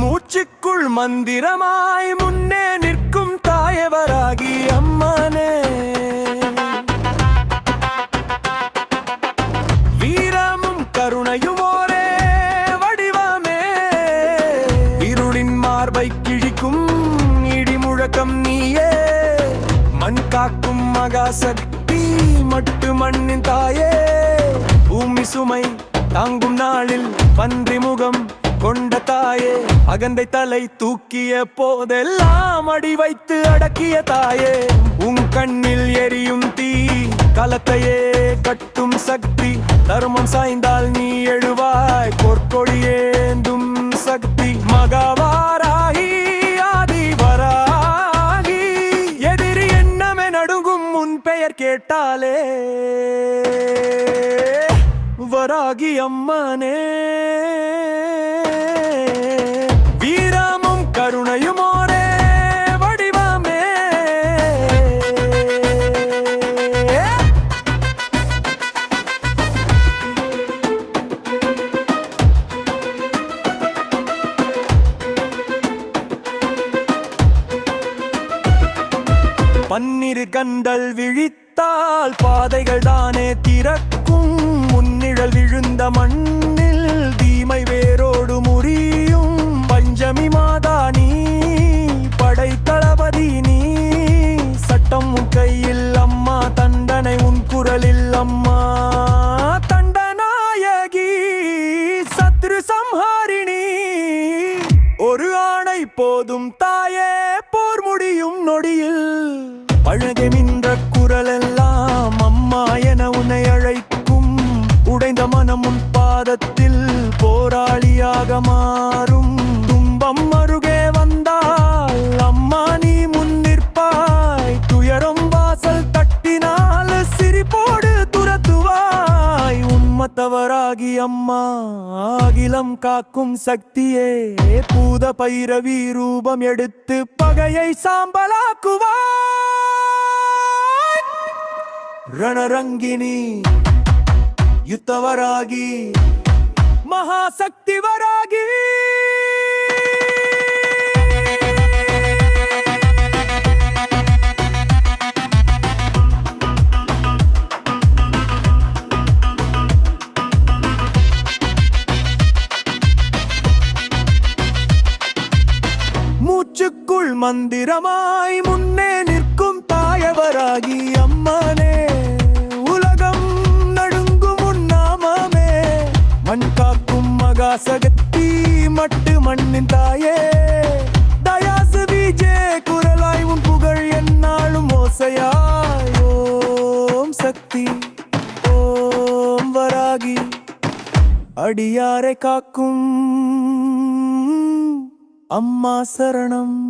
மூச்சுக்குள் மந்திரமாய் முன்னே நிற்கும் தாயவராகி அம்மானே. வீரமும் கருணையும் ஓரே வடிவமே. இருளின் மார்பை கிழிக்கும் இடி முழக்கம் நீயே. மண் காக்கும் மகாசக்தி மட்டு மண்ணின் தாயே. பூமி சுமை தாங்கும் நாளில் பன்றி முகம் கொண்ட தாயே அகந்தை தலை தூக்கிய போதெல்லாம் அடி வைத்து அடக்கிய தாயே. உன் கண்ணில் எரியும் தீ கலத்தையே கட்டும் சக்தி. தர்மம் சாய்ந்தால் நீ எழுவாய் பொற்கொடியேந்தும் சக்தி. மகாவாராகி ஆதி வராகி எதிரி எண்ணமே நடுங்கும் உன் பெயர் கேட்டாலே. வராகி அம்மானே. பன்னிரு கண்டல் விழித்தால் பாதைகள் தானே திறக்கும். முன்னிழல் விழுந்த மண்ணில் தீமை வேரோடு முறியும். பஞ்சமி மாதா நீ படைத்தளபதி நீ. சட்டம் உன் கையில் அம்மா தண்டனை உன் குரலில் அம்மா. தண்டநாயகி சத்ரு சம்ஹாரிணி. ஒரு ஆணை போதும் தாயே போர் முடியும் நொடியில். பழகமின்ற குரலெல்லாம் அம்மா என உன்னை அழைக்கும். உடைந்த மனம் உன் பாதத்தில் போராளியாக மாறும். துன்பம் அருகே வந்தால் அம்மா நீ முன் நிற்பாய். துயரம் வாசல் தட்டினால் சிரிப்போடு துரத்துவாய். உண்மத்தவராகி அம்மா அகிலம் காக்கும் சக்தியே. பூத பைரவி ரூபம் எடுத்து பகையை சாம்பலாக்குவாய். ரணரங்கினி யுத்தவராகி மகாசக்தி வராகி மூச்சுக்குள் மந்திரமாய் முன்னே நிற்கும் தாயவராகி அம்மா காக்கும் மட்டு மண்ணின் தாயே. தயாசு விஜே குரலாய் உன் புகழ் என்னாலும் ஓசையாய். ஓம் சக்தி ஓம் வராகி. அடியாரை காக்கும் அம்மா சரணம்.